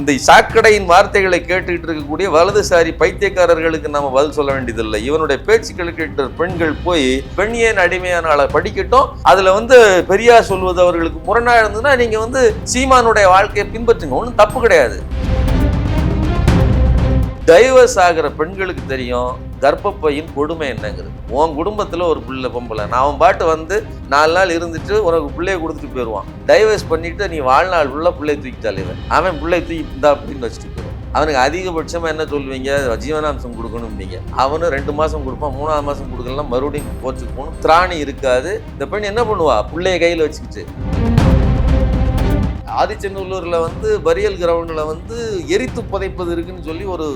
இந்த சாக்கடையின் வார்த்தைகளை கேட்டுக்கிட்டு இருக்கக்கூடிய வலதுசாரி பைத்தியக்காரர்களுக்கு நம்ம பதில் சொல்ல வேண்டியதில்லை. இவனுடைய பேச்சுக்கள் கேட்ட பெண்கள் போய் பெண் ஏன் அடிமையான ஆளை படிக்கட்டும்? அதுல வந்து பெரியார் சொல்வது அவர்களுக்கு முரணா இருந்ததுன்னா நீங்க வந்து சீமானுடைய வாழ்க்கையை பின்பற்றுங்க. ஒன்றும் தப்பு கிடையாது. டைவர்ஸ் ஆகிற பெண்களுக்கு தெரியும் கர்ப்பப்பையின் கொடுமை என்னங்கிறது. உன் குடும்பத்தில் ஒரு பிள்ளை பொம்பளை. நான் அவன் பாட்டு வந்து நாலு நாள் இருந்துட்டு உனக்கு பிள்ளைய கொடுத்துட்டு போயிடுவான் டைவர்ஸ் பண்ணிட்டு நீ வாழ்நாள் உள்ள பிள்ளைய தூக்கிட்டாலே அவன் பிள்ளை தூக்கி இந்த அப்படின்னு வச்சுட்டு போயிடுவான். அவனுக்கு அதிகபட்சமாக என்ன சொல்லுவீங்க? ஜீவனாம்சம் கொடுக்கணும்பீங்க அவனும் ரெண்டு மாதம் கொடுப்பான் மூணாவது மாதம் கொடுக்கலாம் மறுபடியும் போச்சுக்கு போகணும். திராணி இருக்காது. இந்த பெண் என்ன பண்ணுவா? பிள்ளைய கையில் வச்சுக்கிட்டு. ஆதிச்சநல்லூரில் வந்து பரியல் கிரவுண்டில் வந்து எரித்து புதைப்பது இருக்குன்னு சொல்லி ஒரு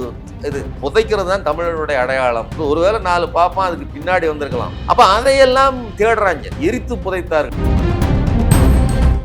இது புதைக்கிறது தான் தமிழனுடைய அடையாளம். ஒருவேளை நாலு பாப்பான் அதுக்கு பின்னாடி வந்திருக்கலாம். அப்போ அதையெல்லாம் தேடுறாங்க. எரித்து புதைத்தார்கள்.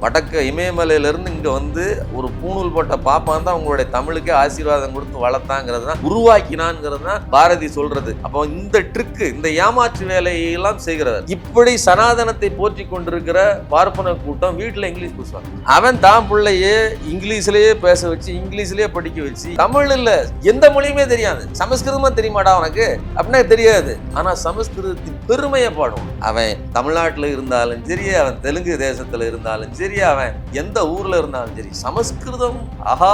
வடக்க இமயமலையிலிருந்து இங்கே வந்து ஒரு பூணூல் போட்ட பாப்பான் தான் உங்களுடைய தமிழுக்கே ஆசீர்வாதம் கொடுத்து வளர்த்தாங்கிறது தான் உருவாக்கினான்ங்கிறது தான் பாரதி சொல்றது. அப்போ இந்த ட்ரிக்கு இந்த ஏமாற்று வேலையெல்லாம் செய்கிறவர். இப்படி சனாதனத்தை போற்றி கொண்டிருக்கிற பார்ப்பன கூட்டம் வீட்டில் இங்கிலீஷ் பேசுவாங்க. அவன் தான் பிள்ளையே இங்கிலீஷ்லயே பேச வச்சு இங்கிலீஷ்லயே படிக்க வச்சு தமிழ் இல்ல எந்த மொழியுமே தெரியாது. சமஸ்கிருதமா தெரியுமாடா அவனுக்கு அப்படின்னா தெரியாது. ஆனா சமஸ்கிருதத்தின் பெருமையை பாடும் அவன் தமிழ்நாட்டில் இருந்தாலும் சரி அவன் தெலுங்கு தேசத்தில் இருந்தாலும் சரி அவன் எந்த ஊர்ல இருந்தாலும் சரி சமஸ்கிருதம் ஆஹா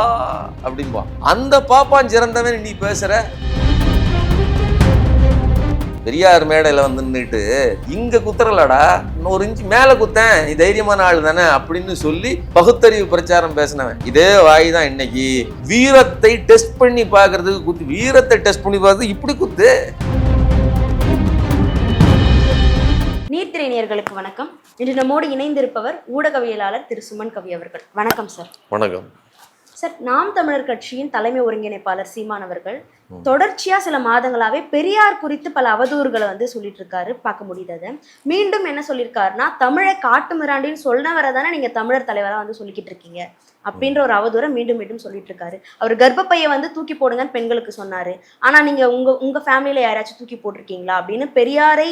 அப்படின்பா அந்த பாப்பான் சிறந்தவன் நீ பேசுற? பெரியார் மேடையில வந்து நின்றுட்டு இங்க குத்துறலடா இன்னொரு இன்ச்சு மேல குத்தேன் நீ தைரியமான ஆள் தானே அப்படின்னு சொல்லி பகுத்தறிவு பிரச்சாரம் பேசினவன். இதே வாய் தான் இன்னைக்கு. வீரத்தை டெஸ்ட் பண்ணி பார்க்கறதுக்கு குத்து வீரத்தை டெஸ்ட் பண்ணி பார்த்து இப்படி குத்து. நேயர்களுக்கு வணக்கம். இன்று நம்மோடு இணைந்திருப்பவர் ஊடகவியலாளர் திரு சுமன் கவி அவர்கள். வணக்கம் சார் வணக்கம். சார் நாம் தமிழர் கட்சியின் தலைமை ஒருங்கிணைப்பாளர் சீமான் அவர்கள் தொடர்ச்சியா சில மாதங்களாவே பெரியார் குறித்து பல அவதூறுகளை வந்து சொல்லிட்டு இருக்காரு பார்க்க முடியுது மீண்டும் என்ன சொல்லியிருக்காருன்னா தமிழை காட்டு மிராண்டின்னு சொன்னவரை தானே நீங்க தமிழர் தலைவரா வந்து சொல்லிக்கிட்டு இருக்கீங்க அப்படின்ற ஒரு அவதூறை மீண்டும் மீண்டும் சொல்லிட்டு இருக்காரு அவர் கர்ப்பப்பையை வந்து தூக்கி போடுங்கன்னு பெண்களுக்கு சொன்னாரு. ஆனா நீங்க உங்க உங்க ஃபேமிலியில யாராச்சும் தூக்கி போட்டிருக்கீங்களா அப்படின்னு பெரியாரை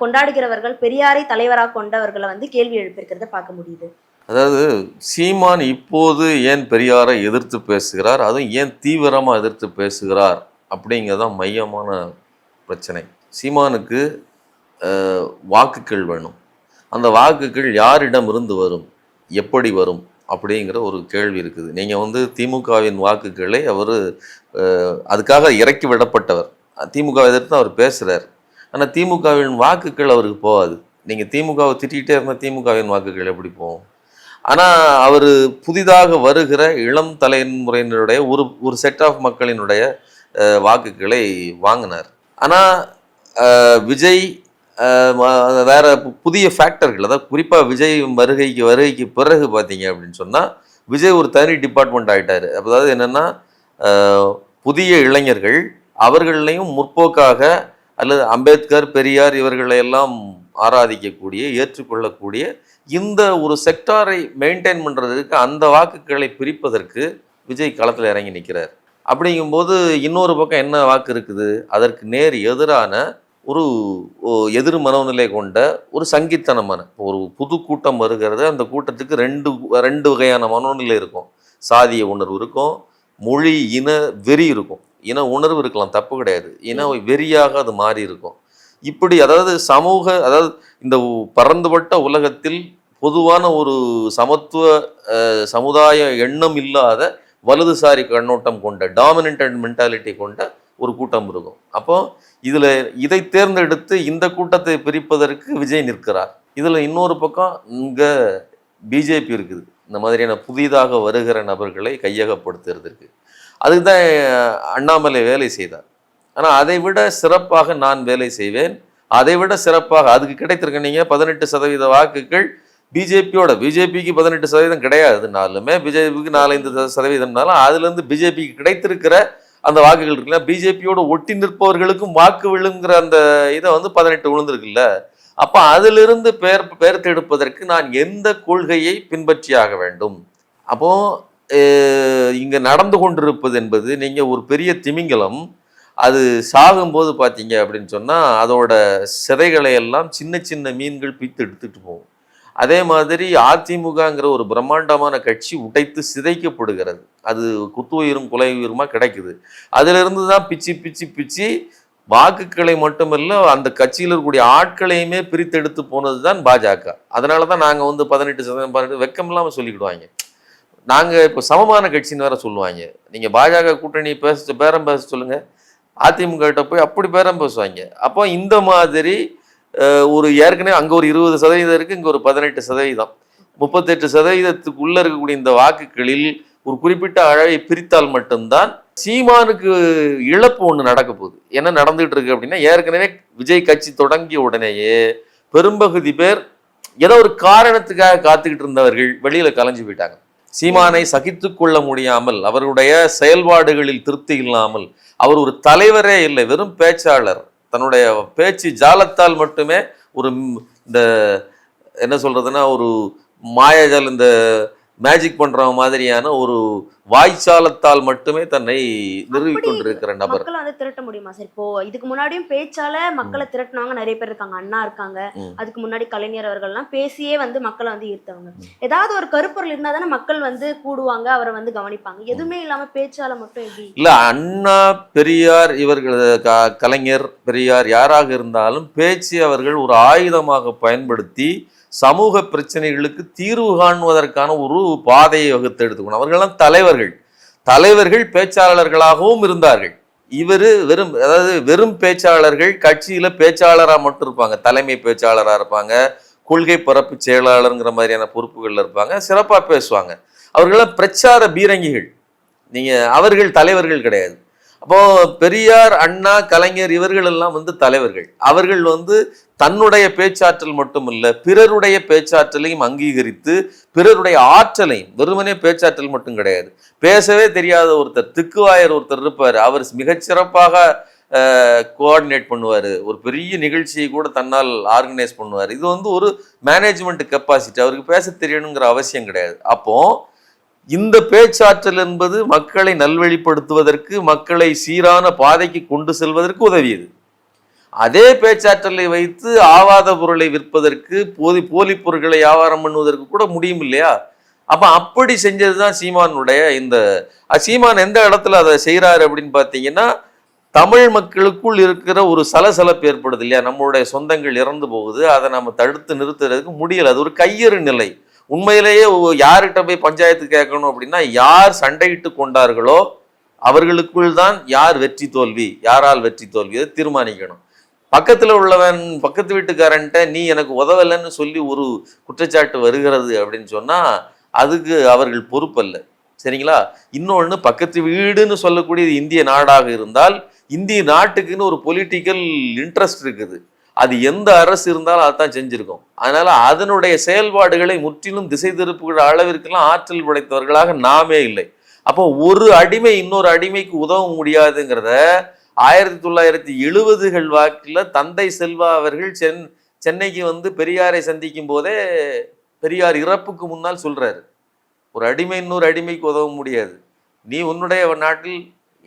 கொண்டாடுகிறவர்கள் பெரியாரை தலைவராக கொண்டவர்களை வந்து கேள்வி எழுப்பியிருக்கிறத பார்க்க முடியுது. அதாவது சீமான் இப்போது ஏன் பெரியாரை எதிர்த்து பேசுகிறார்? அதுவும் ஏன் தீவிரமாக எதிர்த்து பேசுகிறார்? அப்படிங்கிறதான் மையமான பிரச்சனை. சீமானுக்கு வாக்குகள் வேணும். அந்த வாக்குகள் யாரிடம் இருந்து வரும்? எப்படி வரும்? அப்படிங்கிற ஒரு கேள்வி இருக்குது. நீங்கள் வந்து திமுகவின் வாக்குகளை அவர் அதுக்காக இறக்கி விடப்பட்டவர். திமுக எதிர்த்து அவர் பேசுகிறார் ஆனால் திமுகவின் வாக்குகள் அவருக்கு போகாது. நீங்கள் திமுகவை திட்டிகிட்டே இருந்தால் திமுகவின் வாக்குகள் எப்படி போகும்? ஆனால் அவர் புதிதாக வருகிற இளம் தலைமுறையினருடைய ஒரு ஒரு செட் ஆஃப் மக்களினுடைய வாக்குகளை வாங்கினார். ஆனால் விஜய் வேற புதிய ஃபேக்டர்கள் அதாவது குறிப்பாக விஜய் வருகைக்கு வருகைக்கு பிறகு பார்த்தீங்க அப்படின்னு சொன்னால் விஜய் ஒரு தனி டிபார்ட்மெண்ட் ஆகிட்டார் அதாவது என்னென்னா புதிய இளைஞர்கள் அவர்களையும் முற்போக்காக அல்லது அம்பேத்கர் பெரியார் இவர்களை எல்லாம் ஆராதிக்கக்கூடிய ஏற்றுக்கொள்ளக்கூடிய இந்த ஒரு செக்டாரை மெயின்டைன் பண்ணுறதுக்கு அந்த வாக்குகளை பிரிப்பதற்கு விஜய் களத்தில் இறங்கி நிற்கிறார் அப்படிங்கும்போது இன்னொரு பக்கம் என்ன வாக்கு இருக்குது? அதற்கு நேர் எதிரான ஒரு எதிர் மனோநிலை கொண்ட ஒரு சங்கித்தனமான ஒரு புது கூட்டம் வருகிறது. அந்த கூட்டத்துக்கு ரெண்டு ரெண்டு வகையான மனோநிலை இருக்கும். சாதிய உணர்வு இருக்கும் மொழி இன வெறி இருக்கும். இன உணர்வு இருக்கலாம் தப்பு கிடையாது. இன வெறியாக அது மாறி இருக்கும். இப்படி அதாவது சமூக அதாவது இந்த பரந்துபட்ட உலகத்தில் பொதுவான ஒரு சமத்துவ சமுதாய எண்ணம் இல்லாத வலதுசாரி கண்ணோட்டம் கொண்ட டாமினன்ட் மென்டாலிட்டி கொண்ட ஒரு கூட்டம் இருக்கும். அப்போ இதுல இதை தேர்ந்தெடுத்து இந்த கூட்டத்தை பிரிப்பதற்கு விஜய் நிற்கிறார். இதுல இன்னொரு பக்கம் இங்க பிஜேபி இருக்குது. இந்த மாதிரியான புதிதாக வருகிற நபர்களை கையகப்படுத்துறதுக்கு. அதுக்கு தான் அண்ணாமலை வேலை செய்தார். ஆனால் அதை விட சிறப்பாக நான் வேலை செய்வேன். அதை விட சிறப்பாக அதுக்கு கிடைத்திருக்க நீங்கள் பதினெட்டு சதவீத வாக்குகள் பிஜேபியோட. பிஜேபிக்கு பதினெட்டு சதவீதம் கிடையாதுனாலுமே பிஜேபிக்கு நாலஞ்சு சத- சதவீதம்னாலும் அதுலேருந்து பிஜேபிக்கு கிடைத்திருக்கிற அந்த வாக்குகள் இருக்குல்ல பிஜேபியோட ஒட்டி நிற்பவர்களுக்கும் வாக்கு விழுங்கிற அந்த இதை வந்து பதினெட்டு விழுந்திருக்குல்ல அப்போ அதிலிருந்து பெயர் பெயர்த்தெடுப்பதற்கு நான் எந்த கொள்கையை பின்பற்றியாக வேண்டும்? அப்போது இங்கே நடந்து கொண்டிருப்பது என்பது நீங்கள் ஒரு பெரிய திமிங்கலம். அது சாகும்போது பார்த்தீங்க அப்படின்னு சொன்னால் அதோட சிதைகளை எல்லாம் சின்ன சின்ன மீன்கள் பித்து எடுத்துகிட்டு போகும். அதே மாதிரி அதிமுகங்கிற ஒரு பிரம்மாண்டமான கட்சி உடைத்து சிதைக்கப்படுகிறது. அது குத்துயிரும் குலை உயிருமா கிடைக்குது. அதிலிருந்து தான் பிச்சு பிச்சு பிச்சு வாக்குகளை மட்டுமல்ல அந்த கட்சியில் இருக்கக்கூடிய ஆட்களையுமே பிரித்தெடுத்து போனது தான் பாஜக. அதனால தான் நாங்கள் வந்து பதினெட்டு சதவீதம் பதினெட்டு வெக்கம் இல்லாமல் சொல்லிக்கிடுவாங்க நாங்கள் இப்போ சமமான கட்சின்னு வேற சொல்லுவாங்க. நீங்கள் பாஜக கூட்டணி பேச பேரம் பேச சொல்லுங்கள் அதிமுகிட்ட போய் அப்படி பேரம் பேசுவாங்க. அப்போ இந்த மாதிரி ஒரு ஏற்கனவே அங்கே ஒரு இருபது சதவீதம் இருக்குது இங்கே ஒரு பதினெட்டு சதவீதம். முப்பத்தெட்டு சதவீதத்துக்குள்ளே இருக்கக்கூடிய இந்த வாக்குகளில் ஒரு குறிப்பிட்ட அழகை பிரித்தால் மட்டும்தான் சீமானுக்கு இழப்பு ஒன்று நடக்க போகுது. என்ன நடந்துகிட்டு இருக்கு அப்படின்னா ஏற்கனவே விஜய் கட்சி தொடங்கிய உடனேயே பெரும்பகுதி பேர் ஏதோ ஒரு காரணத்துக்காக காத்துக்கிட்டு இருந்தவர்கள் வெளியில் கலைஞ்சு போயிட்டாங்க. சீமானை சகித்து கொள்ள முடியாமல் அவருடைய செயல்பாடுகளில் திருப்தி இல்லாமல் அவர் ஒரு தலைவரே இல்லை வெறும் பேச்சாளர். தன்னுடைய பேச்சு ஜாலத்தால் மட்டுமே ஒரு இந்த என்ன சொல்றதுன்னா ஒரு மாயஜால் இந்த மேஜிக் பண்ற மாதிரியான ஒரு வாய்ச்சாலத்தால் மட்டுமே தன்னை அப்படி கொண்டிருக்கிற நபர். மக்களை வந்து திரட்ட முடியுமா சார்? இப்போ இதுக்கு முன்னாடியும் பேச்சால மக்களை திரட்டினவங்க நிறைய பேர் இருக்காங்க அண்ணா இருக்காங்க. அதுக்கு முன்னாடி கலைஞர் அவர்கள்லாம் பேசியே வந்து மக்களை வந்து ஈர்த்தவங்க. ஏதாவது ஒரு கருப்பொருள் இருந்தா தானே மக்கள் வந்து கூடுவாங்க அவரை வந்து கவனிப்பாங்க. எதுவுமே இல்லாம பேச்சால மட்டும் எப்படி? இல்ல அண்ணா பெரியார் இவர்கள் கலைஞர் பெரியார் யாராக இருந்தாலும் பேச்சு அவர்கள் ஒரு ஆயுதமாக பயன்படுத்தி சமூக பிரச்சனைகளுக்கு தீர்வு காணுவதற்கான ஒரு பாதையை வகுத்து எடுத்துக்கணும். அவர்கள்லாம் தலைவர்கள். தலைவர்கள் பேச்சாளர்களாகவும் இருந்தார்கள். இவர் வெறும் அதாவது வெறும் பேச்சாளர்கள் கட்சியில் பேச்சாளராக மட்டும் இருப்பாங்க. தலைமை பேச்சாளராக இருப்பாங்க. கொள்கை பரப்பு செயலாளருங்கிற மாதிரியான பொறுப்புகளில் இருப்பாங்க. சிறப்பாக பேசுவாங்க. அவர்களாம் பிரச்சார பீரங்கிகள். நீங்கள் அவர்கள் தலைவர்கள் கிடையாது. அப்போ பெரியார் அண்ணா கலைஞர் இவர்கள் எல்லாம் வந்து தலைவர்கள். அவர்கள் வந்து தன்னுடைய பேச்சாற்றல் மட்டுமல்ல பிறருடைய பேச்சாற்றலையும் அங்கீகரித்து பிறருடைய ஆற்றலையும் வெறுமனே பேச்சாற்றல் மட்டும் கிடையாது. பேசவே தெரியாத ஒருத்தர் திக்குவாயர் ஒருத்தர் இருப்பார். அவர் மிகச்சிறப்பாக கோஆர்டினேட் பண்ணுவார். ஒரு பெரிய நிகழ்ச்சியை கூட தன்னால் ஆர்கனைஸ் பண்ணுவார். இது வந்து ஒரு மேனேஜ்மெண்ட் கெப்பாசிட்டி அவருக்கு பேச தெரியணுங்கிற அவசியம் கிடையாது. அப்போது இந்த பேச்சாற்றல் என்பது மக்களை நல்வழிப்படுத்துவதற்கு மக்களை சீரான பாதைக்கு கொண்டு செல்வதற்கு உதவியது. அதே பேச்சாற்றலை வைத்து ஆவாத பொருளை விற்பதற்கு போலி போலி பொருட்களை வியாபாரம் பண்ணுவதற்கு கூட முடியும் இல்லையா? அப்ப அப்படி செஞ்சது தான் சீமானுடைய இந்த சீமான் எந்த இடத்துல அதை செய்கிறாரு அப்படின்னு பார்த்தீங்கன்னா தமிழ் மக்களுக்குள் இருக்கிற ஒரு சலசலப்பு ஏற்படுது இல்லையா? நம்மளுடைய சொந்தங்கள் இறந்து போகுது அதை நம்ம தடுத்து நிறுத்துறதுக்கு முடியலை. அது ஒரு கையறு நிலை. உண்மையிலேயே யார்கிட்ட போய் பஞ்சாயத்து கேட்கணும் அப்படின்னா யார் சண்டையிட்டு கொண்டார்களோ அவர்களுக்குள் தான் யார் வெற்றி தோல்வி யாரால் வெற்றி தோல்வி அதை தீர்மானிக்கணும். பக்கத்தில் உள்ளவன் பக்கத்து வீட்டுக்காரன்ட்ட நீ எனக்கு உதவலைன்னு சொல்லி ஒரு குற்றச்சாட்டு வருகிறது அப்படின்னு சொன்னால் அதுக்கு அவர்கள் பொறுப்பல்ல. சரிங்களா? இன்னொன்று பக்கத்து வீடுன்னு சொல்லக்கூடியது இந்திய நாடாக இருந்தால் இந்திய நாட்டுக்குன்னு ஒரு பொலிட்டிக்கல் இன்ட்ரெஸ்ட் இருக்குது. அது எந்த அரசு இருந்தாலும் அதுதான் செஞ்சிருக்கும். அதனால அதனுடைய செயல்பாடுகளை முற்றிலும் திசை திருப்புகிற அளவிற்கெல்லாம் ஆற்றல் படைத்தவர்களாக நாமே இல்லை. அப்போ ஒரு அடிமை இன்னொரு அடிமைக்கு உதவ முடியாதுங்கிறத ஆயிரத்தி தொள்ளாயிரத்தி எழுபதுகள் வாக்கில் தந்தை செல்வா அவர்கள் சென் சென்னைக்கு வந்து பெரியாரை சந்திக்கும் போதே பெரியார் இறப்புக்கு முன்னால் சொல்கிறாரு ஒரு அடிமை இன்னொரு அடிமைக்கு உதவ முடியாது. நீ உன்னுடைய நாட்டில்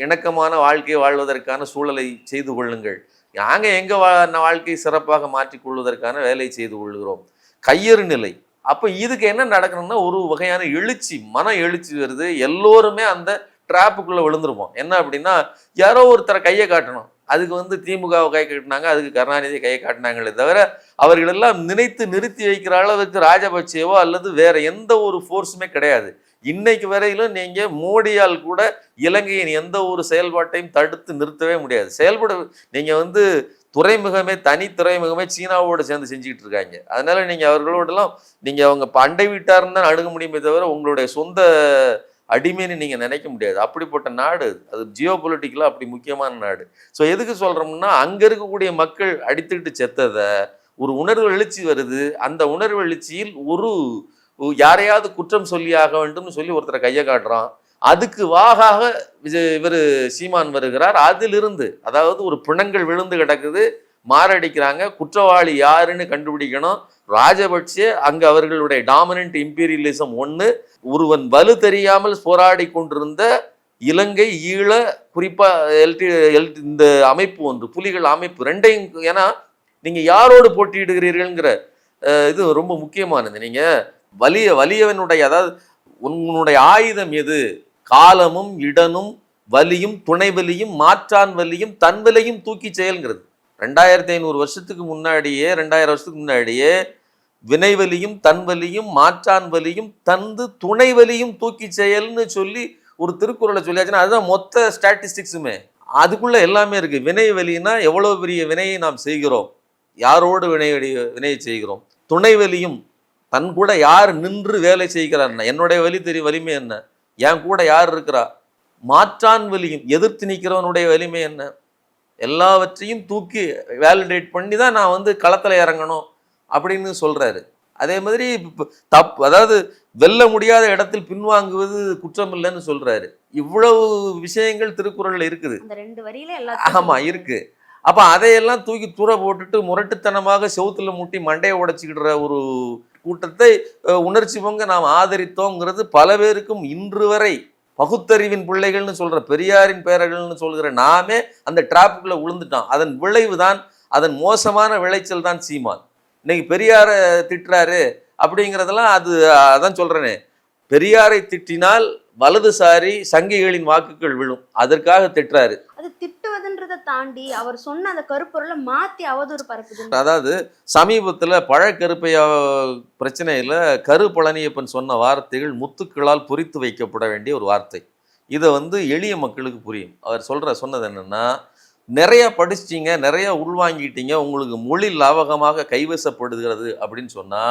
இணக்கமான வாழ்க்கையை வாழ்வதற்கான சூழலை செய்து கொள்ளுங்கள். நாங்கள் எங்கள் வா- வாழ்க்கையை சிறப்பாக மாற்றிக்கொள்வதற்கான வேலையை செய்து கொள்கிறோம். கையறு நிலை. அப்போ இதுக்கு என்ன நடக்கணும்னா ஒரு வகையான எழுச்சி மன எழுச்சி வருது. எல்லோருமே அந்த ட்ராப்புக்குள்ளே விழுந்துருப்போம். என்ன அப்படின்னா யாரோ ஒருத்தரை கையை காட்டணும். அதுக்கு வந்து திமுகவை கை காட்டினாங்க அதுக்கு கருணாநிதி கையை காட்டினாங்களே தவிர அவர்களெல்லாம் நினைத்து நிறுத்தி வைக்கிற அளவுக்கு ராஜபக்சேவோ அல்லது வேற எந்த ஒரு ஃபோர்ஸுமே கிடையாது. இன்னைக்கு வரையிலும் நீங்கள் மோடியால் கூட இலங்கையின் எந்த ஒரு செயல்பாட்டையும் தடுத்து நிறுத்தவே முடியாது. செயல்பட நீங்கள் வந்து துறைமுகமே தனி துறைமுகமே சீனாவோடு சேர்ந்து செஞ்சுக்கிட்டு இருக்காங்க. அதனால நீங்கள் அவர்களோடலாம் நீங்கள் அவங்க பண்டை வீட்டாருன்னு தான் அணுக முடியுமே தவிர உங்களுடைய சொந்த அடிமைன்னு நீங்கள் நினைக்க முடியாது. அப்படிப்பட்ட நாடு அது. ஜியோ பொலிட்டிக்கலாக அப்படி முக்கியமான நாடு. ஸோ எதுக்கு சொல்கிறோம்னா அங்கே இருக்கக்கூடிய மக்கள் அடித்துக்கிட்டு செத்ததை ஒரு உணர்வு எழுச்சி வருது. அந்த உணர்வு எழுச்சியில் ஒரு யாரையாவது குற்றம் சொல்லியாக வேண்டும்னு சொல்லி ஒருத்தரை கையை காட்டுறான். அதுக்கு வாகாக விஜய் இவர் சீமான் வருகிறார். அதிலிருந்து அதாவது ஒரு பிணங்கள் விழுந்து கிடக்குது மாரடிக்கிறாங்க. குற்றவாளி யாருன்னு கண்டுபிடிக்கணும். ராஜபக்சே அங்க அவர்களுடைய டாமினன்ட் இம்பீரியலிசம் ஒன்று ஒருவன் வலு தெரியாமல் போராடி கொண்டிருந்த இலங்கை ஈழ குறிப்பா எல்டி எல் இந்த அமைப்பு ஒன்று புலிகள் அமைப்பு ரெண்டையும் ஏன்னா நீங்க யாரோடு போட்டியிடுகிறீர்கள்ங்கிற இது ரொம்ப முக்கியமானது. நீங்கள் வலிய வலியவனுடைய அதாவது உன்னுடைய ஆயுதம் எது? காலமும் இடனும் வலியும் துணை வலியும் மாற்றான் வலியும் தன் வலியும் தூக்கி செயல்ங்கிறது. ரெண்டாயிரத்தி ஐநூறு வருஷத்துக்கு முன்னாடியே ரெண்டாயிரம் வருஷத்துக்கு முன்னாடியே வினைவலியும் தன் வலியும் மாற்றான் வலியும் தந்து துணை வலியும் தூக்கி செயல்னு சொல்லி ஒரு திருக்குறளை சொல்லியாச்சுன்னா அதுதான் மொத்த ஸ்டாட்டிஸ்டிக்ஸுமே. அதுக்குள்ளே எல்லாமே இருக்குது வினை வலினா எவ்வளோ பெரிய வினையை நாம் செய்கிறோம்? யாரோடு வினை வினையை செய்கிறோம்? துணை வலியும் தன் கூட யார் நின்று வேலை செய்கிறார் என்னுடைய வலி தெரிய வலிமை என்ன? என் கூட யார் இருக்கிறா? மாற்றான் வலியும் எதிர்த்து நிற்கிறவனுடைய வலிமை என்ன? எல்லாவற்றையும் தூக்கி வேலிடேட் பண்ணி தான் நான் வந்து களத்துல இறங்கணும் அப்படின்னு சொல்றாரு. அதே மாதிரி தப்பு அதாவது வெல்ல முடியாத இடத்தில் பின்வாங்குவது குற்றம் இல்லைன்னு சொல்றாரு. இவ்வளவு விஷயங்கள் திருக்குறள்ல இருக்குது. அந்த ரெண்டு வரியில எல்லாத்தையும் ஆமா இருக்கு. அப்ப அதையெல்லாம் தூக்கி தூர போட்டுட்டு முரட்டுத்தனமாக செவுத்துல முட்டி மண்டையை உடைச்சிக்கிடுற ஒரு கூட்டத்தை உணர்ச்சி பொங்க நாம் ஆதரித்தோங்கிறது பல பேருக்கும் இன்று வரை பகுத்தறிவின் பிள்ளைகள்னு சொல்கிற பெரியாரின் பேரர்கள்னு சொல்கிற நாமே அந்த டிராப்புக்குள்ளே விழுந்துட்டோம் அதன் விளைவு தான் அதன் மோசமான விளைச்சல் தான் சீமான். இன்னைக்கு பெரியாரை திட்டுறாரு அப்படிங்கிறதெல்லாம் அது அதான் சொல்கிறேனே பெரியாரை திட்டினால் வலதுசாரி சங்கிகளின் வாக்குகள் விழும். அதற்காக திட்டுறாரு. திட்டுவதுன்றதை தாண்டி அவர் சொன்ன அந்த கருப்பொருளை மாத்தி அவதூறு பரப்புது அதாவது சமீபத்தில் பழக்கருப்பையா பிரச்சனையில் கரு பழனியப்பன் சொன்ன வார்த்தைகள் முத்துக்களால் பொறித்து வைக்கப்பட வேண்டிய ஒரு வார்த்தை. இதை வந்து எளிய மக்களுக்கு புரியும். அவர் சொல்ற சொன்னது என்னன்னா நிறைய படிச்சிட்டீங்க நிறைய உள்வாங்கிட்டீங்க உங்களுக்கு மொழி லாவகமாக கைவசப்படுகிறது அப்படின்னு சொன்னா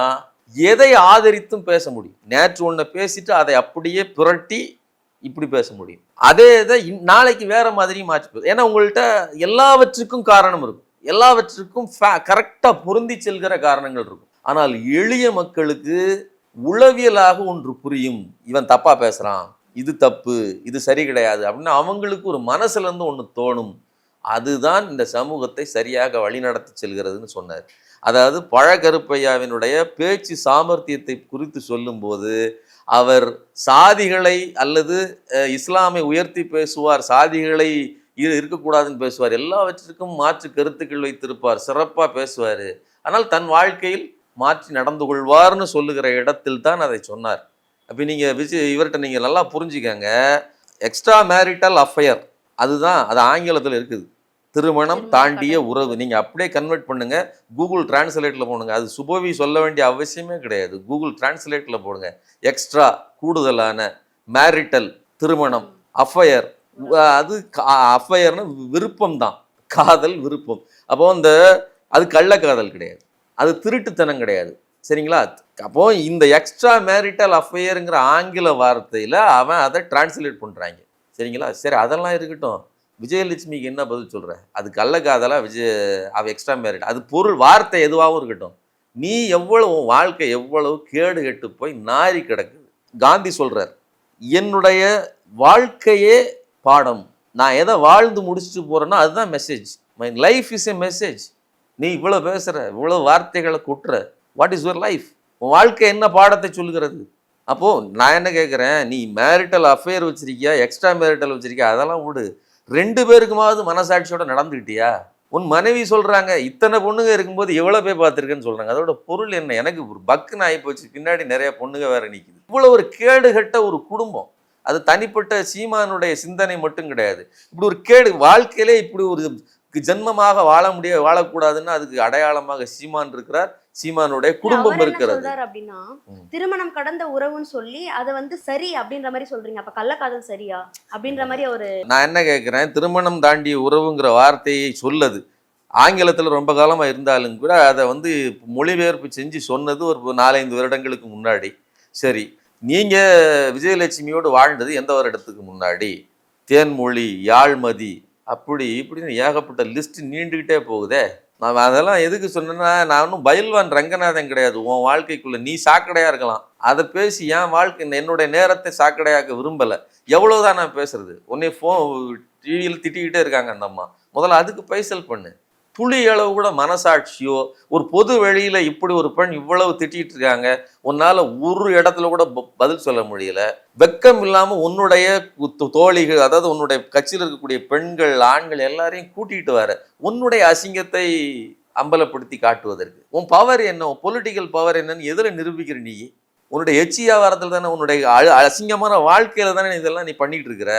எதை ஆதரித்தும் பேச முடியும். நேற்று ஒன்றை பேசிட்டு அதை அப்படியே புரட்டி இப்படி பேச முடியும். அதே இதை இன்- நாளைக்கு வேற மாதிரியும் மாற்றி பேச ஏன்னா உங்கள்கிட்ட எல்லாவற்றுக்கும் காரணம் இருக்கும். எல்லாவற்றுக்கும் கரெக்டாக பொருந்தி செல்கிற காரணங்கள் இருக்கும். ஆனால் எளிய மக்களுக்கு உளவியலாக ஒன்று புரியும். இவன் தப்பாக பேசுகிறான் இது தப்பு. இது சரி கிடையாது. அப்படின்னு அவங்களுக்கு ஒரு மனசுலேருந்து ஒன்று தோணும். அதுதான் இந்த சமூகத்தை சரியாக வழிநடத்தி செல்கிறதுன்னு சொன்னார். அதாவது பழகருப்பையாவினுடைய பேச்சு சாமர்த்தியத்தை குறித்து சொல்லும்போது அவர் சாதிகளை அல்லது இஸ்லாமை உயர்த்தி பேசுவார் சாதிகளை இரு இருக்கக்கூடாதுன்னு பேசுவார். எல்லாவற்றிற்கும் மாற்று கருத்துக்கள் வைத்திருப்பார். சிறப்பாக பேசுவார். ஆனால் தன் வாழ்க்கையில் மாற்றி நடந்து கொள்வார்னு சொல்லுகிற இடத்தில் தான் அதை சொன்னார். அப்போ நீங்கள் விஜய் இவர்கிட்ட நீங்கள் நல்லா புரிஞ்சுக்கங்க. எக்ஸ்ட்ரா மேரிட்டல் அஃபையர் அதுதான் அது ஆங்கிலத்தில் இருக்குது. திருமணம் தாண்டிய உறவு. நீங்கள் அப்படியே கன்வெர்ட் பண்ணுங்க. கூகுள் டிரான்ஸ்லேட்டில் போடுங்க. அது சுபவி சொல்ல வேண்டிய அவசியமே கிடையாது. கூகுள் டிரான்ஸ்லேட்டில் போடுங்க. எக்ஸ்ட்ரா கூடுதலான மேரிட்டல் திருமணம் அஃபையர் அது அஃபையர்னு விருப்பம் தான். காதல் விருப்பம். அப்போ அந்த அது கள்ளக்காதல் கிடையாது. அது திருட்டுத்தனம் கிடையாது. சரிங்களா? அப்போ இந்த எக்ஸ்ட்ரா மேரிட்டல் அஃபையருங்கிற ஆங்கில வார்த்தையில் அவன் அதை டிரான்ஸ்லேட் பண்ணுறாங்க சரிங்களா? சரி அதெல்லாம் இருக்கட்டும். விஜயலட்சுமிக்கு என்ன பதில் சொல்கிற அது கள்ளக்காதலா விஜய் அவ எக்ஸ்ட்ரா மேரிட் அது பொருள் வார்த்தை எதுவாகவும் இருக்கட்டும். நீ எவ்வளவு உன் வாழ்க்கை எவ்வளவு கேடு கெட்டு போய் நாரி கிடக்குது. காந்தி சொல்கிறார் என்னுடைய வாழ்க்கையே பாடம். நான் எதை வாழ்ந்து முடிச்சுட்டு போகிறேன்னா அதுதான் message my life is a message நீ இவ்வளோ பேசுகிற இவ்வளோ வார்த்தைகளை கொட்டுற. வாட் இஸ் யுவர் லைஃப் உன் வாழ்க்கை என்ன பாடத்தை சொல்லுகிறது? அப்போது நான் என்ன கேட்குறேன் நீ மேரிட்டல் அஃபேர் வச்சிருக்கியா? எக்ஸ்ட்ரா மேரிட்டல் வச்சுருக்கியா? அதெல்லாம் விடு. ரெண்டு பேருக்குமாவது மனசாட்சியோட நடந்துக்கிட்டியா உன் மனைவி சொல்றாங்க இத்தனை பொண்ணுங்க இருக்கும்போது எவ்வளவு பேர் பார்த்துருக்கேன்னு சொல்றாங்க. அதோட பொருள் என்ன? எனக்கு ஒரு பக்குன்னு ஆகி போச்சு பின்னாடி நிறைய பொண்ணுங்க வேற நிற்கிது இவ்வளவு ஒரு கேடுகட்ட ஒரு குடும்பம். அது தனிப்பட்ட சீமானுடைய சிந்தனை மட்டும் கிடையாது. இப்படி ஒரு கேடு வாழ்க்கையிலே இப்படி ஒரு ஜென்மமாக வாழ முடிய வாழக்கூடாதுன்னு அதுக்கு அடையாளமாக சீமான் இருக்கிறார். சீமானுடைய குடும்பம் இருக்கிறது. அப்படின்னா. திருமணம் கடந்த உறவுன்னு சொல்லி அதை வந்து சரி அப்படின்ற மாதிரி சொல்றீங்க. அப்ப கள்ளக்காதல் சரியா? அப்படின்ற மாதிரி அவரு நான் என்ன கேட்குறேன் திருமணம் தாண்டிய உறவுங்கிற வார்த்தையை சொல்லுது. ஆங்கிலத்தில் ரொம்ப காலமாக இருந்தாலும் கூட அதை வந்து மொழிபெயர்ப்பு செஞ்சு சொன்னது ஒரு நாலஞ்சு வருடங்களுக்கு முன்னாடி. சரி நீங்கள் விஜயலட்சுமியோடு வாழ்ந்தது எந்த வருடத்துக்கு முன்னாடி? தேன்மொழி யாழ்மதி அப்படி இப்படின்னு ஏகப்பட்ட லிஸ்ட் நீண்டுக்கிட்டே போகுதே. நான் அதெல்லாம் எதுக்கு சொன்னேன்னா நான் ஒன்றும் பயில்வான் ரங்கநாதன் கிடையாது. உன் வாழ்க்கைக்குள்ளே நீ சாக்கடையாக இருக்கலாம். அதை பேசி என் வாழ்க்கை என்னுடைய நேரத்தை சாக்கடையாக்க விரும்பலை. எவ்வளோதான் நான் பேசுறது. உன்னே ஃபோன் டிவியில் திட்டிக்கிட்டே இருக்காங்க அந்த அம்மா. முதல்ல அதுக்கு பைசல் பண்ணு. துளி அளவு கூட மனசாட்சியோ ஒரு பொது வெளியில் இப்படி ஒரு பெண் இவ்வளவு திட்டிகிட்டு இருக்காங்க உன்னால் ஒரு இடத்துல கூட பதில் சொல்ல முடியல. வெக்கம் இல்லாமல் உன்னுடைய தோழிகள் அதாவது உன்னுடைய கட்சியில் இருக்கக்கூடிய பெண்கள் ஆண்கள் எல்லாரையும் கூட்டிகிட்டு வர உன்னுடைய அசிங்கத்தை அம்பலப்படுத்தி காட்டுவதற்கு உன் பவர் என்ன உன் பொலிட்டிக்கல் பவர் என்னன்னு எதில் நிரூபிக்கிற நீ? உன்னுடைய எச்சி வியாபாரத்தில் தானே உன்னுடைய அழ- அசிங்கமான வாழ்க்கையில் தானே இதெல்லாம் நீ பண்ணிகிட்டு இருக்கிற?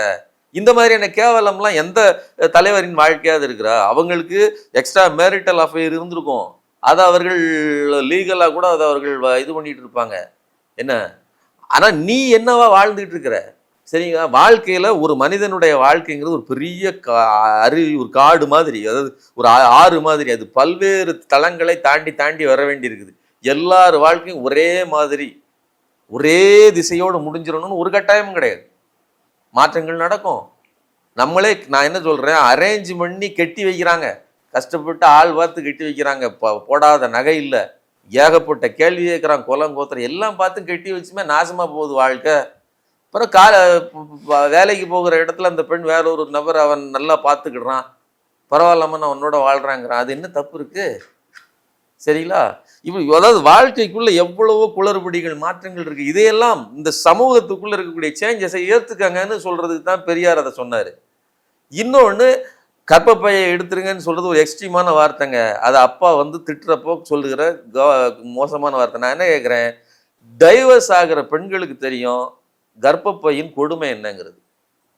இந்த மாதிரியான கேவலம்லாம் எந்த தலைவரின் வாழ்க்கையாவது இருக்கிறா அவங்களுக்கு எக்ஸ்ட்ரா மேரிட்டல் அஃபேர் இருந்திருக்கும். அதை அவர்கள் லீகலாக கூட அதை அவர்கள் இது பண்ணிட்டு இருப்பாங்க. என்ன? ஆனால் நீ என்னவா வாழ்ந்துட்டு இருக்கிற? சரிங்களா? வாழ்க்கையில் ஒரு மனிதனுடைய வாழ்க்கைங்கிறது ஒரு பெரிய கா அருவி ஒரு காடு மாதிரி. அதாவது ஒரு ஆ- ஆறு மாதிரி. அது பல்வேறு தளங்களை தாண்டி தாண்டி வர வேண்டியிருக்குது. எல்லார் வாழ்க்கையும் ஒரே மாதிரி. ஒரே திசையோடு முடிஞ்சிடணும்னு ஒரு கட்டாயமும் கிடையாது. மாற்றங்கள் நடக்கும். நம்மளே நான் என்ன சொல்கிறேன் அரேஞ்ச் பண்ணி கட்டி வைக்கிறாங்க. கஷ்டப்பட்டு ஆள் பார்த்து கட்டி வைக்கிறாங்க. இப்போ போடாத நகை இல்லை. ஏகப்பட்ட கேள்வி கேட்குறான் குலம் கோத்திரம் எல்லாம் பார்த்து கட்டி வச்சுமே நாசமாக போகுது வாழ்க்கை. அப்புறம் கால வேலைக்கு போகிற இடத்துல அந்த பெண் வேற ஒரு நபர் அவன் நல்லா பார்த்துக்கிடுறான். பரவாயில்லாம நான் உன்னோட வாழ்கிறாங்கிறான் அது என்ன தப்பு இருக்குது சரிங்களா? இப்போ அதாவது வாழ்க்கைக்குள்ளே எவ்வளவோ குளறுபடிகள் மாற்றங்கள் இருக்குது இதையெல்லாம் இந்த சமூகத்துக்குள்ளே இருக்கக்கூடிய சேஞ்சஸை ஏற்றுக்கங்கன்னு சொல்கிறதுக்கு தான் பெரியார் அதை சொன்னார். இன்னொன்று கற்பப்பையை எடுத்துருங்கன்னு சொல்கிறது ஒரு எக்ஸ்ட்ரீமான வார்த்தைங்க. அதை அப்பா வந்து திட்டுறப்போ சொல்லுகிற மோசமான வார்த்தை. நான் என்ன கேட்குறேன் டைவர்ஸ் ஆகிற பெண்களுக்கு தெரியும் கர்ப்பப்பையின் கொடுமை என்னங்கிறது.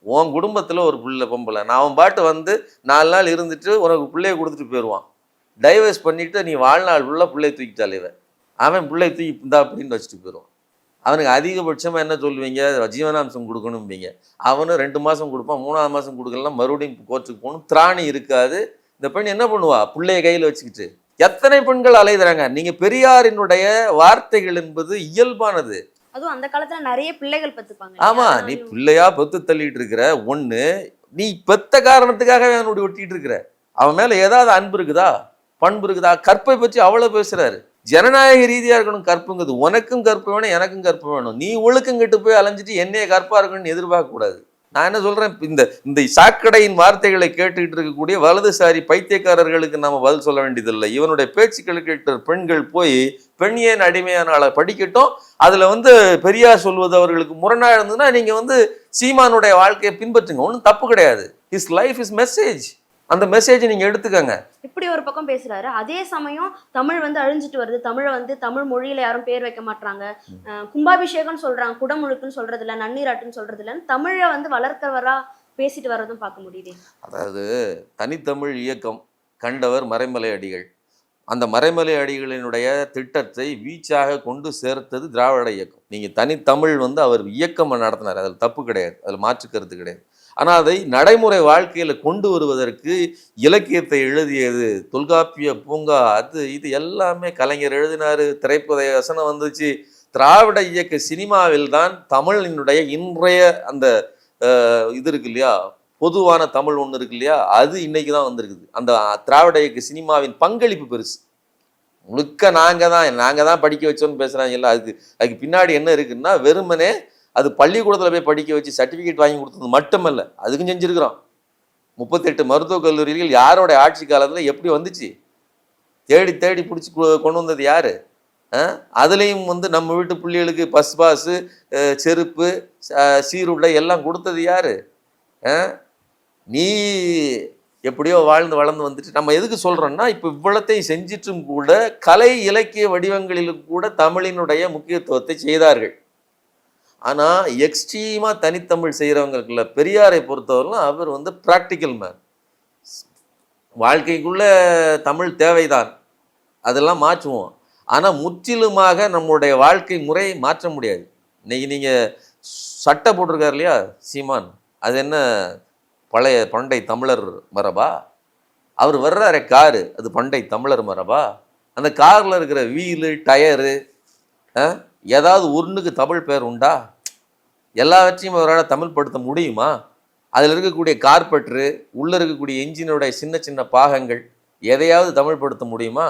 உன் குடும்பத்தில் ஒரு பிள்ளை பொம்பளை. நான் அவன் பாட்டு வந்து நாலு நாள் இருந்துட்டு உனக்கு பிள்ளைய கொடுத்துட்டு போயிடுவான் டைவர்ஸ் பண்ணிட்டு நீ வாழ்நாள் உள்ள பிள்ளைய தூக்கிட்டாலே இவன். அவன் பிள்ளை தூக்கி இந்தா அப்படின்னு வச்சுட்டு போயிடுவான் அவனுக்கு அதிகபட்சமாக என்ன சொல்லுவீங்க? ஜீவனாம்சம் கொடுக்கணும்பீங்க அவனும் ரெண்டு மாதம் கொடுப்பான் மூணாவது மாதம் கொடுக்கலாம் மறுபடியும் கோர்ட்டுக்கு போகணும். திராணி இருக்காது. இந்த பெண் என்ன பண்ணுவா? பிள்ளைய கையில் வச்சுக்கிட்டு. எத்தனை பெண்கள் அலையுறாங்க? நீங்கள் பெரியாரினுடைய வார்த்தைகள் என்பது இயல்பானது. அதுவும் அந்த காலத்துல நிறைய பிள்ளைகள் பெத்துப்பாங்க ஆமா நீ பிள்ளையா பெத்து தள்ளிட்டு இருக்கிற ஒண்ணு நீ பெத்த காரணத்துக்காகவே அவனுடைய ஒட்டிட்டு இருக்கிற. அவன் மேல ஏதாவது அன்பு இருக்குதா? பண்பு இருக்குதா? கற்பை பற்றி அவ்வளோ பேசுகிறாரு ஜனநாயக ரீதியாக இருக்கணும் கற்புங்கிறது. உனக்கும் கற்பு வேணும் எனக்கும் கற்பு வேணும். நீ ஒழுக்கம் கெட்டு போய் அலைஞ்சிட்டு என்னைய கற்பாக இருக்கணும்னு எதிர்பார்க்கக்கூடாது நான் என்ன சொல்கிறேன் இந்த இந்த சாக்கடையின் வார்த்தைகளை கேட்டுக்கிட்டு இருக்கக்கூடிய வலதுசாரி பைத்தியக்காரர்களுக்கு நம்ம பதில் சொல்ல வேண்டியதில்லை. இவனுடைய பேச்சுக்கள் கேட்ட பெண்கள் போய் பெண் ஏன் அடிமையான படிக்கட்டும்? அதில் வந்து பெரியார் சொல்வது அவர்களுக்கு முரணாக இருந்ததுன்னா நீங்கள் வந்து சீமானுடைய வாழ்க்கையை பின்பற்றுங்க. ஒன்றும் தப்பு கிடையாது. இஸ் லைஃப் இஸ் மெசேஜ் அந்த மெசேஜை நீங்க எடுத்துக்கங்க. இப்படி ஒரு பக்கம் பேசுறாரு. அதே சமயம் தமிழ் வந்து அழிஞ்சிட்டு வருது. தமிழை வந்து தமிழ் மொழியில யாரும் பேர் வைக்க மாட்டாங்க கும்பாபிஷேகம்னு சொல்றாங்க. குடமுழுக்குன்னு சொல்றது இல்ல நன்னீராட்டுன்னு சொல்றது இல்லைன்னு தமிழை வந்து வளர்க்கிறவரா பேசிட்டு வர்றதும் பார்க்க முடியுது. அதாவது தனித்தமிழ் இயக்கம் கண்டவர் மறைமலை அடிகள். அந்த மறைமலை அடிகளினுடைய திட்டத்தை வீச்சாக கொண்டு சேர்த்தது திராவிட இயக்கம். நீங்க தனித்தமிழ் வந்து அவர் இயக்கம் நடத்தினார். அதில் தப்பு கிடையாது. அதில் மாற்று கருத்து கிடையாது. ஆனால் அதை நடைமுறை வாழ்க்கையில் கொண்டு வருவதற்கு இலக்கியத்தை எழுதியது தொல்காப்பிய பூங்கா அது இது எல்லாமே கலைஞர் எழுதினாரு. திரைப்பட வசனம் வந்துச்சு. திராவிட இயக்க சினிமாவில் தான் தமிழினுடைய இன்றைய அந்த இது இருக்கு இல்லையா? பொதுவான தமிழ் ஒன்று இருக்கு இல்லையா? அது இன்னைக்கு தான் வந்திருக்குது. அந்த திராவிட இயக்க சினிமாவின் பங்களிப்பு பெருசு. முழுக்க நாங்கள் தான் நாங்கள் தான் படிக்க வச்சோன்னு பேசுகிறாங்க இல்ல அதுக்கு அதுக்கு பின்னாடி என்ன இருக்குன்னா வெறுமனே அது பள்ளிக்கூடத்தில் போய் படிக்க வச்சு சர்டிஃபிகேட் வாங்கி கொடுத்தது மட்டுமல்ல அதுக்கும் செஞ்சுருக்கிறோம். முப்பத்தெட்டு மருத்துவக் கல்லூரிகள் யாரோட ஆட்சி காலத்தில் எப்படி வந்துச்சு? தேடி தேடி பிடிச்சி கொண்டு வந்தது யார்? அதுலேயும் வந்து நம்ம வீட்டு பிள்ளைகளுக்கு பஸ் பாஸு செருப்பு சீருடை எல்லாம் கொடுத்தது யார்? நீ எப்படியோ வாழ்ந்து வளர்ந்து வந்துட்டு நம்ம எதுக்கு சொல்கிறோன்னா இப்போ இவ்வளத்தையும் செஞ்சிட்டும் கூட கலை இலக்கிய வடிவங்களிலும் கூட தமிழினுடைய முக்கியத்துவத்தை செய்தார்கள். ஆனால் எக்ஸ்ட்ரீமாக தனித்தமிழ் செய்கிறவங்களுக்குள்ள பெரியாரை பொறுத்தவரைலாம் அவர் வந்து ப்ராக்டிக்கல் மேன் வாழ்க்கைக்குள்ளே தமிழ் தேவைதான். அதெல்லாம் மாற்றுவோம். ஆனால் முற்றிலுமாக நம்முடைய வாழ்க்கை முறையை மாற்ற முடியாது. இன்றைக்கி நீங்கள் சட்டை போட்டிருக்கார் இல்லையா சீமான்? அது என்ன பழைய பண்டை தமிழர் மரபா? அவர் வர்றாரு காரு. அது பண்டை தமிழர் மரபா? அந்த காரில் இருக்கிற வீலு டயரு ஏதாவது ஒன்றுக்கு தமிழ் பேர் உண்டா? எல்லாவற்றையும் அவரால் தமிழ் படுத்த முடியுமா? அதில் இருக்கக்கூடிய கார்பெட்ரு உள்ளே இருக்கக்கூடிய என்ஜினுடைய சின்ன சின்ன பாகங்கள் எதையாவது தமிழ் படுத்த முடியுமா?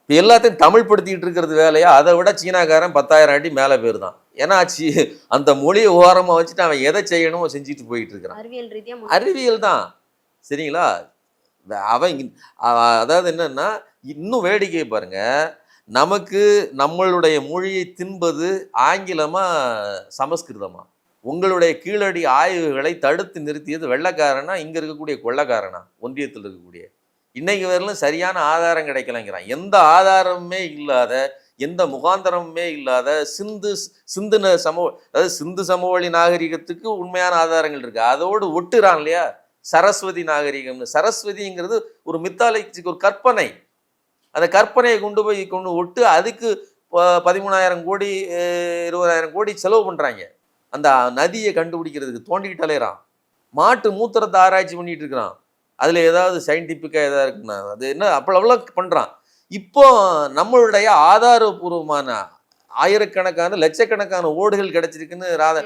இப்போ எல்லாத்தையும் தமிழ் படுத்திக்கிட்டு இருக்கிறது வேலையா? அதை விட சீனாக்காரன் பத்தாயிரம் அடி மேலே போயிருந்தான். ஏன்னா சி அந்த மொழியை ஓரமாக வச்சுட்டு அவன் எதை செய்யணுமோ செஞ்சுட்டு போயிட்டு இருக்கிறான். அறிவியல் தான். சரிங்களா? அவன் அதாவது என்னன்னா இன்னும் வேடிக்கை பாருங்க. நமக்கு நம்மளுடைய மொழியை தின்பது ஆங்கிலமா சமஸ்கிருதமா? உங்களுடைய கீழடி ஆய்வுகளை தடுத்து நிறுத்தியது வெள்ளக்காரனா இங்கே இருக்கக்கூடிய கொள்ளக்காரனா? ஒன்றியத்தில் இருக்கக்கூடிய. இன்னைக்கு வரலும் சரியான ஆதாரம் கிடைக்கலங்கிறான். எந்த ஆதாரமுமே இல்லாத எந்த முகாந்தரமுமே இல்லாத சிந்து சிந்துன சமூக அதாவது சிந்து சமவெளி நாகரிகத்துக்கு உண்மையான ஆதாரங்கள் இருக்கு. அதோடு ஒட்டுறான் இல்லையா? சரஸ்வதி நாகரிகம்னு. சரஸ்வதிங்கிறது ஒரு மித்தாலஜிக்கு ஒரு கற்பனை. அந்த கற்பனையை கொண்டு போய் கொண்டு ஒட்டு அதுக்கு பதிமூணாயிரம் கோடி இருபதாயிரம் கோடி செலவு பண்ணுறாங்க அந்த நதியை கண்டுபிடிக்கிறதுக்கு தோண்டிக்கிட்டு அலையிறான் மாட்டு மூத்திரத்தை ஆராய்ச்சி பண்ணிட்டு இருக்கிறான். அதில் ஏதாவது சயின்டிஃபிக்காக ஏதாவது இருக்குன்னா அது என்ன அவ்வளோ பண்ணுறான் இப்போ நம்மளுடைய ஆதாரபூர்வமான ஆயிரக்கணக்கான லட்சக்கணக்கான ஓடுகள் கிடைச்சிருக்குன்னு ராதா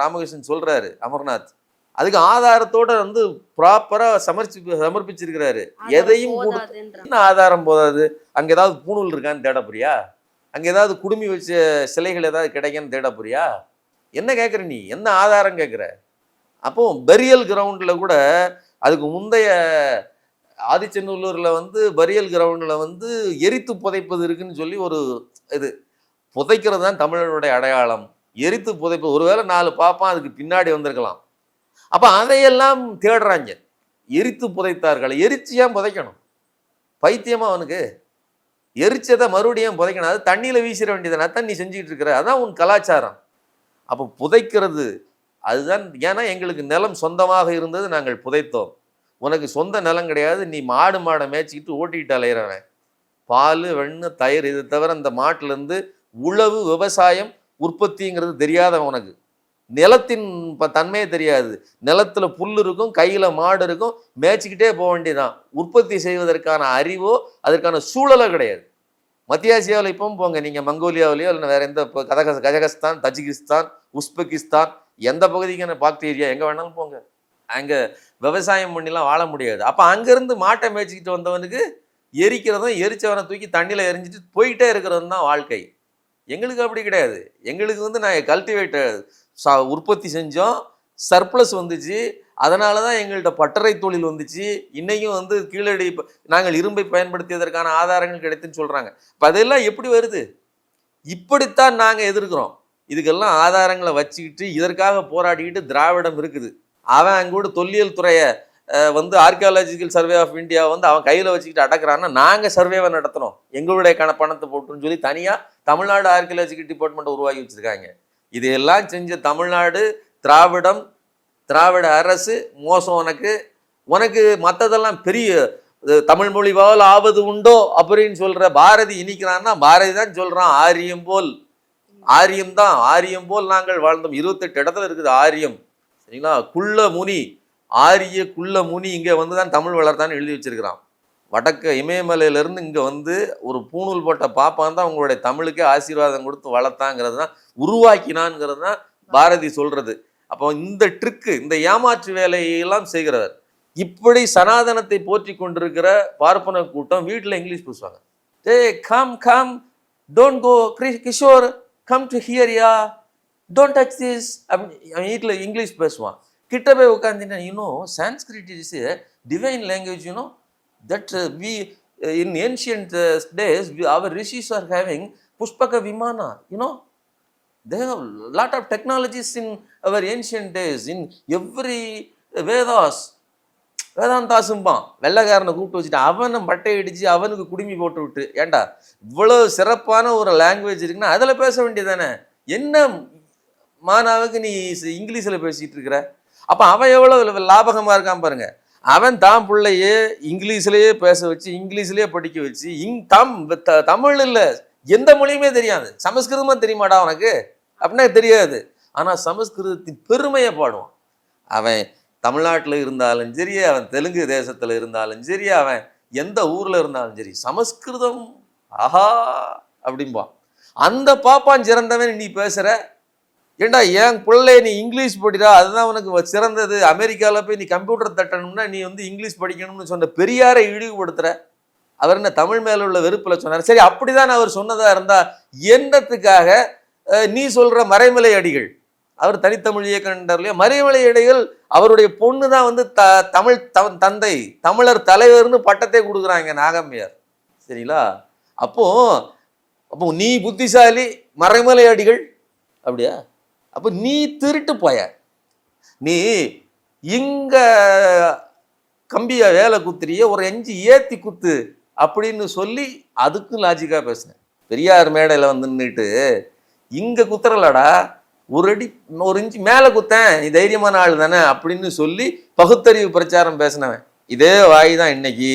ராமகிருஷ்ணன் சொல்றாரு அமர்நாத். அதுக்கு ஆதாரத்தோட வந்து ப்ராப்பரா சமர்ப்பி சமர்ப்பிச்சிருக்கிறாரு. எதையும். என்ன ஆதாரம் போதாது? அங்க ஏதாவது பூணூல் இருக்கான்னு தேட போறியா? அங்க ஏதாவது குடுமி வச்ச சிலைகள் ஏதாவது கிடைக்குன்னு தேட போறியா? என்ன கேட்குற நீ? என்ன ஆதாரம் கேட்குற அப்போ பெரியல் கிரவுண்டில் கூட அதுக்கு முந்தைய ஆதிச்சநல்லூர்ல வந்து பரியல் கிரவுண்டில் வந்து எரித்து புதைப்பது இருக்குன்னு சொல்லி ஒரு இது. புதைக்கிறது தான் தமிழனுடைய அடையாளம். எரித்து புதைப்பது. ஒருவேளை நாலு பாப்பான் அதுக்கு பின்னாடி வந்திருக்கலாம். அப்போ அதையெல்லாம் தேடுறாங்க. எரித்து புதைத்தார்கள். எரிச்சு ஏன் புதைக்கணும்? பைத்தியமா அவனுக்கு? எரிச்சதை மறுபடியும் புதைக்கணும். அது தண்ணியில் வீசிட வேண்டியது அதான் நீ செஞ்சுக்கிட்டு இருக்கிற. அதான் உன் கலாச்சாரம். அப்போ புதைக்கிறது அதுதான் ஏன்னா எங்களுக்கு நிலம் சொந்தமாக இருந்தது. நாங்கள் புதைத்தோம். உனக்கு சொந்த நிலம் கிடையாது. நீ மாடு மாடை மேய்ச்சிக்கிட்டு ஓட்டிக்கிட்டு அலையிறவன். பால் வெண்ணு தயிர் இது தவிர அந்த மாட்டிலேருந்து உழவு விவசாயம் உற்பத்திங்கிறது தெரியாதவன் உனக்கு. நிலத்தின் இப்போ தன்மையே தெரியாது. நிலத்தில் புல் இருக்கும் கையில் மாடு இருக்கும் மேய்ச்சிக்கிட்டே போக வேண்டியதான் உற்பத்தி செய்வதற்கான அறிவோ அதற்கான சூழலோ கிடையாது. மத்திய ஆசியாவில் இப்பவும் போங்க. நீங்கள் மங்கோலியாவிலையோ இல்லை வேறு எந்த இப்போ கதக கஜகஸ்தான் தஜிகிஸ்தான் உஸ்பெகிஸ்தான் எந்த பகுதிக்கான பாக்டீரியா எங்கே வேணாலும் போங்க. அங்கே விவசாயம் பண்ணிலாம் வாழ முடியாது. அப்போ அங்கேருந்து மாட்டை மேய்ச்சிக்கிட்டு வந்தவனுக்கு எரிக்கிறதும் எரிச்சவனை தூக்கி தண்ணியில் எரிஞ்சிட்டு போயிட்டே இருக்கிறதும் தான் வாழ்க்கை. எங்களுக்கு அப்படி கிடையாது. எங்களுக்கு வந்து நான் கல்டிவேட்டர் சா உற்பத்தி செஞ்சோம். சர்ப்ளஸ் வந்துச்சு. அதனால தான் எங்கள்கிட்ட பட்டறை தொழில் வந்துச்சு. இன்றைக்கும் வந்து கீழடி நாங்கள் இரும்பை பயன்படுத்தியதற்கான ஆதாரங்கள் கிடைத்துன்னு சொல்கிறாங்க இப்போ அதெல்லாம் எப்படி வருது? இப்படித்தான் நாங்கள் எதிர்க்கிறோம். இதுக்கெல்லாம் ஆதாரங்களை வச்சுக்கிட்டு இதற்காக போராடிக்கிட்டு திராவிடம் இருக்குது. அவன் அங்கூட தொல்லியல் துறையை வந்து ஆர்கியாலஜிக்கல் சர்வே ஆஃப் இந்தியா வந்து அவன் கையில் வச்சுக்கிட்டு அடக்குறான்னா நாங்கள் சர்வேவை நடத்துகிறோம் எங்களுடைய கண பணத்தை போட்டுன்னு சொல்லி தனியாக தமிழ்நாடு ஆர்கியாலஜிக்கல் டிபார்ட்மெண்ட் உருவாக்கி வச்சுருக்காங்க. இதையெல்லாம் செஞ்ச தமிழ்நாடு திராவிடம் திராவிட அரசு மோசம் உனக்கு. உனக்கு மற்றதெல்லாம் பெரிய தமிழ் மொழிவால் ஆவது உண்டோ அப்படின்னு சொல்கிற பாரதி இனிக்கிறான்னா பாரதி தான் சொல்கிறான் ஆரியம் போல். ஆரியம் தான் ஆரியம் போல் நாங்கள் வாழ்ந்தோம். இருபத்தெட்டு இடத்துல இருக்குது ஆரியம். சரிங்களா? குள்ள முனி ஆரிய குள்ள முனி இங்கே வந்து தான் தமிழ் வளர்த்தான்னு எழுதி வச்சிருக்கிறான். வடக்கு இமயமலையிலேருந்து இங்கே வந்து ஒரு பூணூல் போட்ட பாப்பான் தான் உங்களுடைய தமிழுக்கே ஆசீர்வாதம் கொடுத்து வளர்த்தாங்கிறது தான் உருவாக்கினான்ங்கிறது தான் பாரதி சொல்கிறது அப்போ இந்த ட்ரிக்கு இந்த ஏமாற்று வேலையெல்லாம் செய்கிறவர். இப்படி சனாதனத்தை போற்றி கொண்டிருக்கிற பார்ப்பன கூட்டம் வீட்டில் இங்கிலீஷ் பேசுவாங்க. டே come come don't go Kishore come to here yeah don't touch this அப்படி அவன் வீட்டில் இங்கிலீஷ் பேசுவான். கிட்ட போய் உட்காந்துட்டேன் இன்னும் Sanskrit is divine language you know that we in ancient days our rishis are having Pushpaka Vimana you know they have lot of technologies in our ancient days in every uh, vedas. வேதாந்தாசும்பான் வெள்ளைக்காரனை கூப்பிட்டு வச்சுட்டு அவனை பட்டை அடிச்சு அவனுக்கு குடுமி போட்டு விட்டு. ஏன்டா இவ்வளோ சிறப்பான ஒரு லாங்குவேஜ் இருக்குன்னா அதில் பேச வேண்டியதானே என்ன மானாவுக்கு நீ இங்கிலீஷில் பேசிகிட்டு இருக்கிற? அப்போ அவன் எவ்வளோ லாபகமாக இருக்கான் பாருங்கள் அவன் தான் பிள்ளையே இங்கிலீஷ்லேயே பேச வச்சு இங்கிலீஷ்லேயே படிக்க வச்சு இங் தம் த- தமிழ் இல்லை. எந்த மொழியுமே தெரியாது. சமஸ்கிருதமாக தெரியுமாடா அவனுக்கு அப்படின்னா தெரியாது. ஆனால் சமஸ்கிருதத்தின் பெருமையை பாடுவான். அவன் தமிழ்நாட்டில் இருந்தாலும் சரி அவன் தெலுங்கு தேசத்தில் இருந்தாலும் சரி அவன் எந்த ஊரில் இருந்தாலும் சரி சமஸ்கிருதம் ஆஹா அப்படிம்பான். அந்த பாப்பான் சிறந்தவன் நீ பேசுகிற ஏண்டா என் பிள்ளை நீ இங்கிலீஷ் படிடா? அதுதான் உனக்கு சிறந்தது. அமெரிக்காவில் போய் நீ கம்ப்யூட்டர் தட்டணும்னா நீ வந்து இங்கிலீஷ் படிக்கணும்னு சொன்ன பெரியாரை இழிவுபடுத்துகிற அவர் என்ன தமிழ் மேலே உள்ள வெறுப்பில் சொன்னார். சரி அப்படிதான் அவர் சொன்னதாக இருந்தால் என்னத்துக்காக நீ சொல்கிற மறைமலை அடிகள்? அவர் தனித்தமிழ் இயக்கம் இல்லையா? மறைமலை அடிகள் அவருடைய பொண்ணு தான் வந்து த தமிழ் த- தந்தை தமிழர் தலைவர்னு பட்டத்தை கொடுக்குறாங்க நாகம்மையார். சரிங்களா? அப்போது அப்போ நீ புத்திசாலி மறைமலை அடிகள்? அப்படியா? அப்போ நீ திருட்டு போய. நீ இங்கே கம்பியை வேலை குத்துறியே ஒரு எஞ்சி ஏற்றி குத்து அப்படின்னு சொல்லி அதுக்கும் லாஜிக்காக பேசினேன் பெரியார் மேடையில் வந்து நின்றுட்டு இங்கே குத்துறலடா ஒரு அடி ஒரு இன்ச்சு மேலே குத்தேன் நீ தைரியமான ஆள் தானே அப்படின்னு சொல்லி பகுத்தறிவு பிரச்சாரம் பேசினவன். இதே வாய் தான் இன்னைக்கு.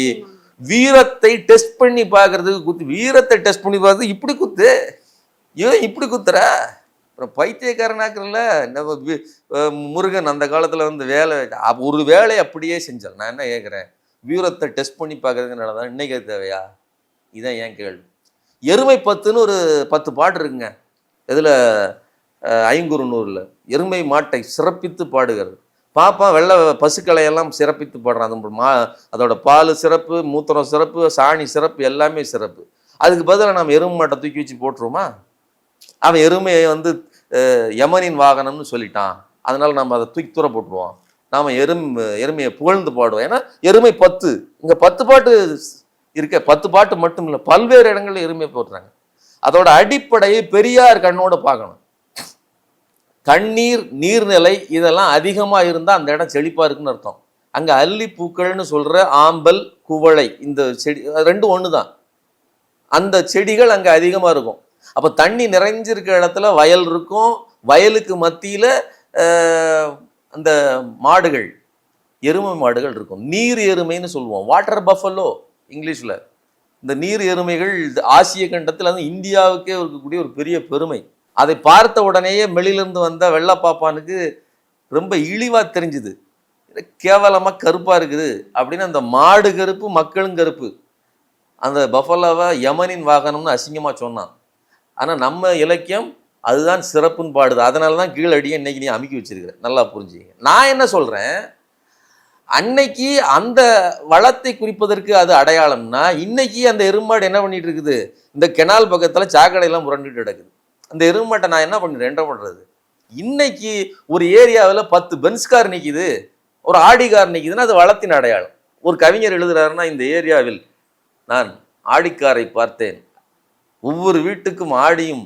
வீரத்தை டெஸ்ட் பண்ணி பார்க்கறதுக்கு குத்து வீரத்தை டெஸ்ட் பண்ணி பார்த்து இப்படி குத்து? ஏன் இப்படி குத்துற? அப்புறம் பைத்தியக்காரனாக்குறல நம்ம முருகன் அந்த காலத்தில் வந்து வேலை ஒரு வேலையை அப்படியே செஞ்சால் நான் என்ன கேட்குறேன்? வீரத்தை டெஸ்ட் பண்ணி பார்க்குறதுனால தான் இன்னைக்கு தேவையா? இதான் ஏன் கேள்வி. எருமை பத்துன்னு ஒரு பத்து பாட்டு இருக்குங்க. இதில் ஐங்குறுநூறில் எருமை மாட்டை சிறப்பித்து பாடுகிறது. பாப்பா வெள்ளை பசுக்களையெல்லாம் சிறப்பித்து பாடுறான். அது மா அதோட பால் சிறப்பு மூத்திரம் சிறப்பு சாணி சிறப்பு எல்லாமே சிறப்பு. அதுக்கு பதிலாக நம்ம எருமை மாட்டை தூக்கி வச்சு போட்டுருவோமா? அவன் எருமையை வந்து யமனின் வாகனம்னு சொல்லிட்டான். அதனால நம்ம அதை தூக்கி தூர போட்டுருவோம். நாம் எரும் எருமையை புகழ்ந்து பாடுவோம். ஏன்னா எருமை பத்து. இங்கே பத்து பாட்டு இருக்க பத்து பாட்டு மட்டும் இல்லை பல்வேறு இடங்களில் எருமை போடுறாங்க. அதோட அடிப்படையை பெரியார் கண்ணோட பார்க்கணும். தண்ணீர் நீர்நிலை இதெல்லாம் அதிகமாக இருந்தால் அந்த இடம் செழிப்பாக இருக்குன்னு அர்த்தம். அங்கே அல்லி பூக்கள்னு சொல்கிற ஆம்பல் குவளை இந்த செடி ரெண்டும் ஒன்று தான் அந்த செடிகள் அங்கே அதிகமாக இருக்கும். அப்போ தண்ணி நிறைஞ்சிருக்க இடத்துல வயல் இருக்கும். வயலுக்கு மத்தியில் அந்த மாடுகள் எருமை மாடுகள் இருக்கும். நீர் எருமைன்னு சொல்லுவோம். வாட்டர் பஃபலோ இங்கிலீஷில். இந்த நீர் எருமைகள் ஆசிய கண்டத்தில் அது இந்தியாவுக்கே இருக்கக்கூடிய ஒரு பெரிய பெருமை. அதை பார்த்த உடனேயே மெளிலிருந்து வந்த வெள்ளப்பாப்பானுக்கு ரொம்ப இழிவாக தெரிஞ்சுது. கேவலமாக கருப்பாக இருக்குது. அப்படின்னு அந்த மாடு கருப்பு மக்களும் கருப்பு. அந்த பஃபலாவை யமனின் வாகனம்னு அசிங்கமாக சொன்னான். ஆனால் நம்ம இலக்கியம் அதுதான் சிறப்புன்னு பாடுது. அதனால தான் கீழடியை இன்னைக்கு நீ அமுக்கி வச்சிருக்கிற. நல்லா புரிஞ்சுங்க. நான் என்ன சொல்கிறேன் அன்னைக்கு அந்த வளத்தை குறிப்பதற்கு அது அடையாளம்னா இன்னைக்கு அந்த எருமாடு என்ன பண்ணிட்டு இருக்குது இந்த கெனால் பக்கத்தில் சாக்கடையெல்லாம் புரண்டுட்டு கிடக்குது. அந்த எருமாட்டை நான் என்ன பண்ணுறேன்? என்ன பண்ணுறது இன்னைக்கு ஒரு ஏரியாவில் பத்து பென்ஸ் கார் நிற்கிது ஒரு ஆடி கார் நிற்கிதுன்னா அது வளத்தின் அடையாளம். ஒரு கவிஞர் எழுதுறாருன்னா இந்த ஏரியாவில் நான் ஆடிக்காரை பார்த்தேன். ஒவ்வொரு வீட்டுக்கும் ஆடியும்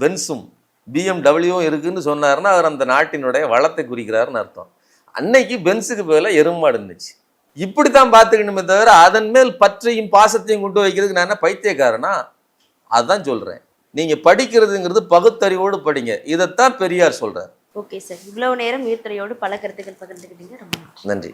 பென்ஸும் பிஎம்டபிள்யூவும் இருக்குன்னு சொன்னாருன்னா அவர் அந்த நாட்டினுடைய வளத்தை குறிக்கிறாருன்னு அர்த்தம். அன்னைக்கு பென்ஸுக்கு பதிலாக எருமாடு இருந்துச்சு. இப்படித்தான் பார்த்துக்கணுமே தவிர அதன் மேல் பற்றையும் பாசத்தையும் கொண்டு வைக்கிறதுக்கு நான் என்ன பைத்தியக்காரனா? அதான் சொல்றேன். நீங்க படிக்கிறதுங்கிறது பகுத்தறிவோடு படிங்க. இதைத்தான் பெரியார் சொல்றார். Okay sir. இவ்வளவு நேரம் ஈர்த்தலையோடு பல கருத்துக்கள் பகிர்ந்துக்கிட்டீங்க. ரொம்ப நன்றி.